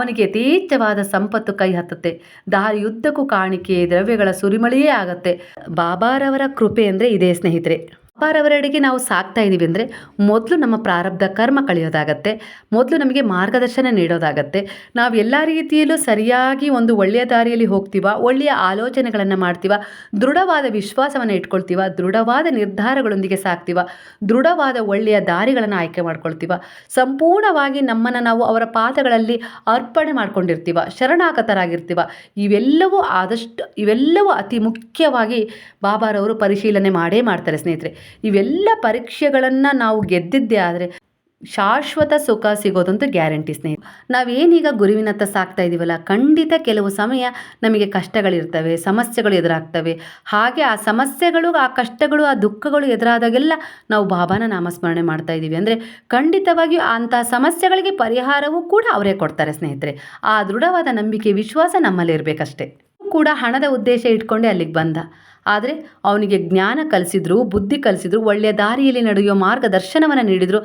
ಅವನಿಗೆ ಯಥೇಚ್ಛವಾದ ಸಂಪತ್ತು ಕೈ ಹತ್ತುತ್ತೆ. ದಾರಿಯುದ್ದಕ್ಕೂ ಕಾಣಿಕೆ ದ್ರವ್ಯಗಳ ಸುರಿಮಳೆಯೇ ಆಗತ್ತೆ. ಬಾಬಾರವರ ಕೃಪೆ ಅಂದರೆ ಇದೇ ಸ್ನೇಹಿತರೆ. ಬಾಬಾರವರೆಡೆಗೆ ನಾವು ಸಾಕ್ತಾ ಇದ್ದೀವಿ ಅಂದರೆ ಮೊದಲು ನಮ್ಮ ಪ್ರಾರಬ್ಧ ಕರ್ಮ ಕಳೆಯೋದಾಗತ್ತೆ, ಮೊದಲು ನಮಗೆ ಮಾರ್ಗದರ್ಶನ ನೀಡೋದಾಗತ್ತೆ. ನಾವು ಎಲ್ಲ ರೀತಿಯಲ್ಲೂ ಸರಿಯಾಗಿ ಒಂದು ಒಳ್ಳೆಯ ದಾರಿಯಲ್ಲಿ ಹೋಗ್ತೀವ, ಒಳ್ಳೆಯ ಆಲೋಚನೆಗಳನ್ನು ಮಾಡ್ತೀವ, ದೃಢವಾದ ವಿಶ್ವಾಸವನ್ನು ಇಟ್ಕೊಳ್ತೀವ, ದೃಢವಾದ ನಿರ್ಧಾರಗಳೊಂದಿಗೆ ಸಾಕ್ತೀವ, ದೃಢವಾದ ಒಳ್ಳೆಯ ದಾರಿಗಳನ್ನು ಆಯ್ಕೆ ಮಾಡ್ಕೊಳ್ತೀವ, ಸಂಪೂರ್ಣವಾಗಿ ನಮ್ಮನ್ನು ನಾವು ಅವರ ಪಾದಗಳಲ್ಲಿ ಅರ್ಪಣೆ ಮಾಡ್ಕೊಂಡಿರ್ತೀವ, ಶರಣಾಗತರಾಗಿರ್ತೀವ, ಇವೆಲ್ಲವೂ ಆದಷ್ಟು, ಇವೆಲ್ಲವೂ ಅತಿ ಮುಖ್ಯವಾಗಿ ಬಾಬಾರವರು ಪರಿಶೀಲನೆ ಮಾಡೇ ಮಾಡ್ತಾರೆ ಸ್ನೇಹಿತರೆ. ಇವೆಲ್ಲ ಪರೀಕ್ಷೆಗಳನ್ನು ನಾವು ಗೆದ್ದಿದ್ದೇ ಆದರೆ ಶಾಶ್ವತ ಸುಖ ಸಿಗೋದಂತೂ ಗ್ಯಾರಂಟಿ ಸ್ನೇಹಿತ ನಾವೇನೀಗ ಗುರುವಿನತ್ತ ಸಾಕ್ತಾ ಇದ್ದೀವಲ್ಲ ಖಂಡಿತ ಕೆಲವು ಸಮಯ ನಮಗೆ ಕಷ್ಟಗಳಿರ್ತವೆ, ಸಮಸ್ಯೆಗಳು ಎದುರಾಗ್ತವೆ. ಹಾಗೆ ಆ ಸಮಸ್ಯೆಗಳು, ಆ ಕಷ್ಟಗಳು, ಆ ದುಃಖಗಳು ಎದುರಾದಾಗೆಲ್ಲ ನಾವು ಬಾಬಾನ ನಾಮಸ್ಮರಣೆ ಮಾಡ್ತಾ ಇದ್ದೀವಿ ಅಂದರೆ ಖಂಡಿತವಾಗಿಯೂ ಅಂತಹ ಸಮಸ್ಯೆಗಳಿಗೆ ಪರಿಹಾರವೂ ಕೂಡ ಅವರೇ ಕೊಡ್ತಾರೆ ಸ್ನೇಹಿತರೆ. ಆ ದೃಢವಾದ ನಂಬಿಕೆ, ವಿಶ್ವಾಸ ನಮ್ಮಲ್ಲಿ ಇರಬೇಕಷ್ಟೆ. ಕೂಡ ಹಣದ ಉದ್ದೇಶ ಇಟ್ಕೊಂಡೆ ಅಲ್ಲಿಗೆ ಬಂದ. ಆದರೆ ಅವನಿಗೆ ಜ್ಞಾನ ಕಲಿಸಿದ್ರು, ಬುದ್ಧಿ ಕಲಿಸಿದ್ರು ಒಳ್ಳೆಯ ದಾರಿಯಲ್ಲಿ ನಡೆಯುವ ಮಾರ್ಗದರ್ಶನವನ್ನು ನೀಡಿದರು.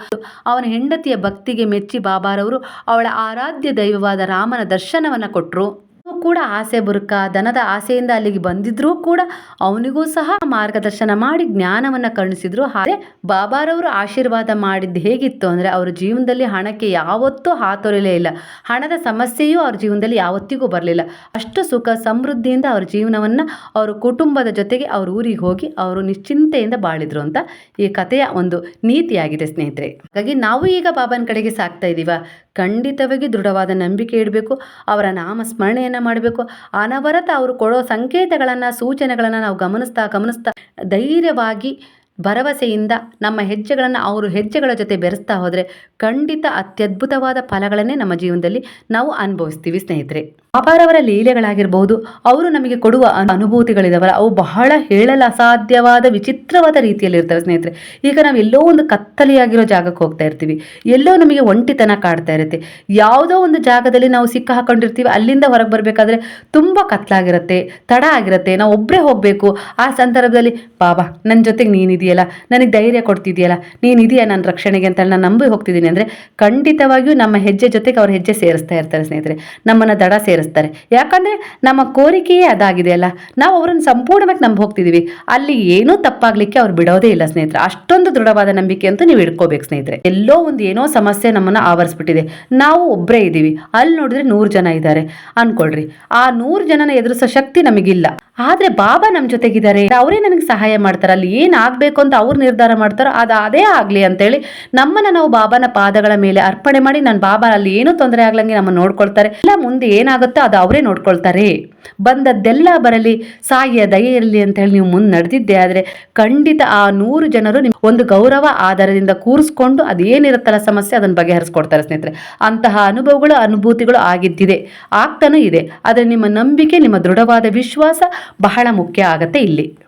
ಅವನ ಹೆಂಡತಿಯ ಭಕ್ತಿಗೆ ಮೆಚ್ಚಿ ಬಾಬಾರವರು ಅವಳ ಆರಾಧ್ಯ ದೈವವಾದ ರಾಮನ ದರ್ಶನವನ್ನು ಕೊಟ್ಟರು ಕೂಡ ಆಸೆ ಬುರುಕ ದನದ ಆಸೆಯಿಂದ ಅಲ್ಲಿಗೆ ಬಂದಿದ್ರೂ ಕೂಡ ಅವನಿಗೂ ಸಹ ಮಾರ್ಗದರ್ಶನ ಮಾಡಿ ಜ್ಞಾನವನ್ನು ಕರುಣಿಸಿದ್ರು ಹಾಗೆ ಬಾಬಾರವರು ಆಶೀರ್ವಾದ ಮಾಡಿದ್ದು ಹೇಗಿತ್ತು ಅಂದರೆ ಅವ್ರ ಜೀವನದಲ್ಲಿ ಹಣಕ್ಕೆ ಯಾವತ್ತೂ ಹಾತೊರೆಯಲೇ ಇಲ್ಲ. ಹಣದ ಸಮಸ್ಯೆಯೂ ಅವ್ರ ಜೀವನದಲ್ಲಿ ಯಾವತ್ತಿಗೂ ಬರಲಿಲ್ಲ. ಅಷ್ಟು ಸುಖ, ಸಮೃದ್ಧಿಯಿಂದ ಅವ್ರ ಜೀವನವನ್ನು ಅವರ ಕುಟುಂಬದ ಜೊತೆಗೆ ಅವ್ರ ಊರಿಗೆ ಹೋಗಿ ಅವರು ನಿಶ್ಚಿಂತೆಯಿಂದ ಬಾಳಿದ್ರು ಅಂತ ಈ ಕಥೆಯ ಒಂದು ನೀತಿಯಾಗಿದೆ ಸ್ನೇಹಿತರೆ. ಹಾಗಾಗಿ ನಾವು ಈಗ ಬಾಬಾನ ಕಡೆಗೆ ಸಾಕ್ತಾ ಇದ್ದೀವ ಖಂಡಿತವಾಗಿ ದೃಢವಾದ ನಂಬಿಕೆ ಇಡಬೇಕು. ಅವರ ನಾಮ ಸ್ಮರಣೆಯನ್ನು ಮಾಡಬೇಕು. ಅನವರತ ಅವರು ಕೊಡೋ ಸಂಕೇತಗಳನ್ನು, ಸೂಚನೆಗಳನ್ನು ನಾವು ಗಮನಿಸ್ತಾ ಗಮನಿಸ್ತಾ ಧೈರ್ಯವಾಗಿ ಭರವಸೆಯಿಂದ ನಮ್ಮ ಹೆಜ್ಜೆಗಳನ್ನು ಅವರು ಹೆಜ್ಜೆಗಳ ಜೊತೆ ಬೆರೆಸ್ತಾ ಹೋದರೆ ಖಂಡಿತ ಅತ್ಯದ್ಭುತವಾದ ಫಲಗಳನ್ನೇ ನಮ್ಮ ಜೀವನದಲ್ಲಿ ನಾವು ಅನುಭವಿಸ್ತೀವಿ ಸ್ನೇಹಿತರೆ. ಬಾಬಾರವರ ಲೀಲೆಗಳಾಗಿರಬಹುದು ಅವರು ನಮಗೆ ಕೊಡುವ ಅನುಭೂತಿಗಳಿದಾವಲ್ಲ ಅವು ಬಹಳ ಹೇಳಲು ಅಸಾಧ್ಯವಾದ ವಿಚಿತ್ರವಾದ ರೀತಿಯಲ್ಲಿ ಇರ್ತವೆ ಸ್ನೇಹಿತರೆ. ಈಗ ನಾವು ಎಲ್ಲೋ ಒಂದು ಕತ್ತಲೆಯಾಗಿರೋ ಜಾಗಕ್ಕೆ ಹೋಗ್ತಾ ಇರ್ತೀವಿ. ಎಲ್ಲೋ ನಮಗೆ ಒಂಟಿತನ ಕಾಡ್ತಾ ಇರುತ್ತೆ. ಯಾವುದೋ ಒಂದು ಜಾಗದಲ್ಲಿ ನಾವು ಸಿಕ್ಕ ಹಾಕೊಂಡಿರ್ತೀವಿ. ಅಲ್ಲಿಂದ ಹೊರಗೆ ಬರಬೇಕಾದ್ರೆ ತುಂಬ ಕತ್ತಲಾಗಿರುತ್ತೆ ತಡ ಆಗಿರುತ್ತೆ. ನಾವು ಒಬ್ಬರೇ ಹೋಗಬೇಕು. ಆ ಸಂದರ್ಭದಲ್ಲಿ, ಬಾಬಾ ನನ್ನ ಜೊತೆಗೆ ನೀನಿದೆಯಲ್ಲ. ನನಗೆ ಧೈರ್ಯ ಕೊಡ್ತಿದೆಯಲ್ಲ. ನೀನಿದೆಯಾ ನನ್ನ ರಕ್ಷಣೆಗೆ? ಅಂತ ನಾನು ನಂಬಿ ಹೋಗ್ತಿದ್ದೀನಿ ಅಂದರೆ, ಖಂಡಿತವಾಗಿಯೂ ನಮ್ಮ ಹೆಜ್ಜೆ ಜೊತೆಗೆ ಅವ್ರ ಹೆಜ್ಜೆ ಸೇರಿಸ್ತಾ ಇರ್ತಾರೆ ಸ್ನೇಹಿತರೆ. ನಮ್ಮನ್ನು ದಡ ಸೇರಿಸ್ತಾರೆ. ಯಾಕಂದರೆ ನಮ್ಮ ಕೋರಿಕೆಯೇ ಅದಾಗಿದೆ ಅಲ್ಲ? ನಾವು ಅವರನ್ನು ಸಂಪೂರ್ಣವಾಗಿ ನಂಬಿ ಹೋಗ್ತಿದ್ದೀವಿ ಅಲ್ಲಿ ಏನೂ ತಪ್ಪಾಗ್ಲಿಕ್ಕೆ ಅವ್ರು ಬಿಡೋದೇ ಇಲ್ಲ ಸ್ನೇಹಿತರೆ. ಅಷ್ಟೊಂದು ದೃಢವಾದ ನಂಬಿಕೆ ಅಂತೂ ನೀವು ಇಟ್ಕೋಬೇಕು ಸ್ನೇಹಿತರೆ. ಎಲ್ಲೋ ಒಂದು ಏನೋ ಸಮಸ್ಯೆ ನಮ್ಮನ್ನು ಆವರಿಸ್ಬಿಟ್ಟಿದೆ. ನಾವು ಒಬ್ಬರೇ ಇದ್ದೀವಿ. ಅಲ್ಲಿ ನೋಡಿದ್ರೆ ನೂರು ಜನ ಇದ್ದಾರೆ. ಅನ್ಕೊಳ್ರಿ. ಆ ನೂರು ಜನನ ಎದುರಿಸೋ ಶಕ್ತಿ ನಮಗಿಲ್ಲ. ಆದ್ರೆ ಬಾಬಾ ನಮ್ಮ ಜೊತೆಗಿದ್ದಾರೆ. ಅವರೇ ನನಗೆ ಸಹಾಯ ಮಾಡ್ತಾರೆ. ಅಲ್ಲಿ ಏನು ಆಗಬೇಕು ಅಂತ ಅವ್ರು ನಿರ್ಧಾರ ಮಾಡ್ತಾರೋ ಅದು ಅದೇ ಆಗಲಿ ಅಂತೇಳಿ ನಮ್ಮನ್ನ ನಾವು ಬಾಬಾನ ಪಾದಗಳ ಮೇಲೆ ಅರ್ಪಣೆ ಮಾಡಿ ನನ್ನ ಬಾಬಾ ಅಲ್ಲಿ ಏನೂ ತೊಂದರೆ ಆಗ್ಲಂಗೆ ನಮ್ಮನ್ನು ನೋಡ್ಕೊಳ್ತಾರೆ. ಇಲ್ಲ, ಮುಂದೆ ಏನಾಗುತ್ತೋ ಅದು ಅವರೇ ನೋಡ್ಕೊಳ್ತಾರೆ. ಬಂದದ್ದೆಲ್ಲ ಬರಲಿ, ಸಾಯಿಯ ದಯೆ ಇರಲಿ ಅಂತ ಹೇಳಿ ನೀವು ಮುಂದೆ ನಡೆದಿದ್ದೆ ಆದರೆ ಖಂಡಿತ ಆ ನೂರು ಜನರು ನಿಮ್ಮ ಒಂದು ಗೌರವ, ಆಧಾರದಿಂದ ಕೂರಿಸ್ಕೊಂಡು ಅದೇನಿರುತ್ತಲ್ಲ ಸಮಸ್ಯೆ, ಅದನ್ನ ಬಗೆಹರಿಸ್ಕೊಡ್ತಾರೆ ಸ್ನೇಹಿತರೆ. ಅಂತಹ ಅನುಭವಗಳು, ಅನುಭೂತಿಗಳು ಆಗಿದ್ದಿದೆ. ಆಗ್ತಾನೂ ಇದೆ. ಆದರೆ ನಿಮ್ಮ ನಂಬಿಕೆ, ನಿಮ್ಮ ದೃಢವಾದ ವಿಶ್ವಾಸ ಬಹಳ ಮುಖ್ಯ ಆಗತ್ತೆ ಇಲ್ಲಿ.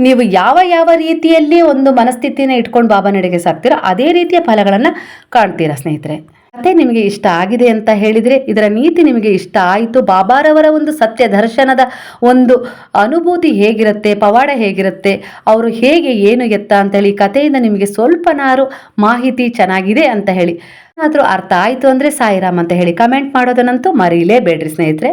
ನೀವು ಯಾವ ಯಾವ ರೀತಿಯಲ್ಲಿ ಒಂದು ಮನಸ್ಥಿತಿನ ಇಟ್ಕೊಂಡು ಬಾಬಾ ನಡೆಗೆ ಸಾಕ್ತೀರೋ ಅದೇ ರೀತಿಯ ಫಲಗಳನ್ನು ಕಾಣ್ತೀರಾ ಸ್ನೇಹಿತರೆ. ಮತ್ತೆ ನಿಮಗೆ ಇಷ್ಟ ಆಗಿದೆ ಅಂತ ಹೇಳಿದರೆ ಇದರ ನೀತಿ ನಿಮಗೆ ಇಷ್ಟ ಆಯಿತು. ಬಾಬಾರವರ ಒಂದು ಸತ್ಯ ದರ್ಶನದ ಒಂದು ಅನುಭೂತಿ ಹೇಗಿರುತ್ತೆ, ಪವಾಡ ಹೇಗಿರುತ್ತೆ, ಅವರು ಹೇಗೆ ಏನು ಎತ್ತ ಅಂತೇಳಿ ಕಥೆಯಿಂದ ನಿಮಗೆ ಸ್ವಲ್ಪನಾರು ಮಾಹಿತಿ ಚೆನ್ನಾಗಿದೆ ಅಂತ ಹೇಳಿ. ಆದರೂ ಅರ್ಥ ಆಯಿತು ಅಂದರೆ ಸಾಯಿರಾಮ್ ಅಂತ ಹೇಳಿ ಕಮೆಂಟ್ ಮಾಡೋದನ್ನಂತೂ ಮರೀಲೇಬೇಡ್ರಿ ಸ್ನೇಹಿತರೆ.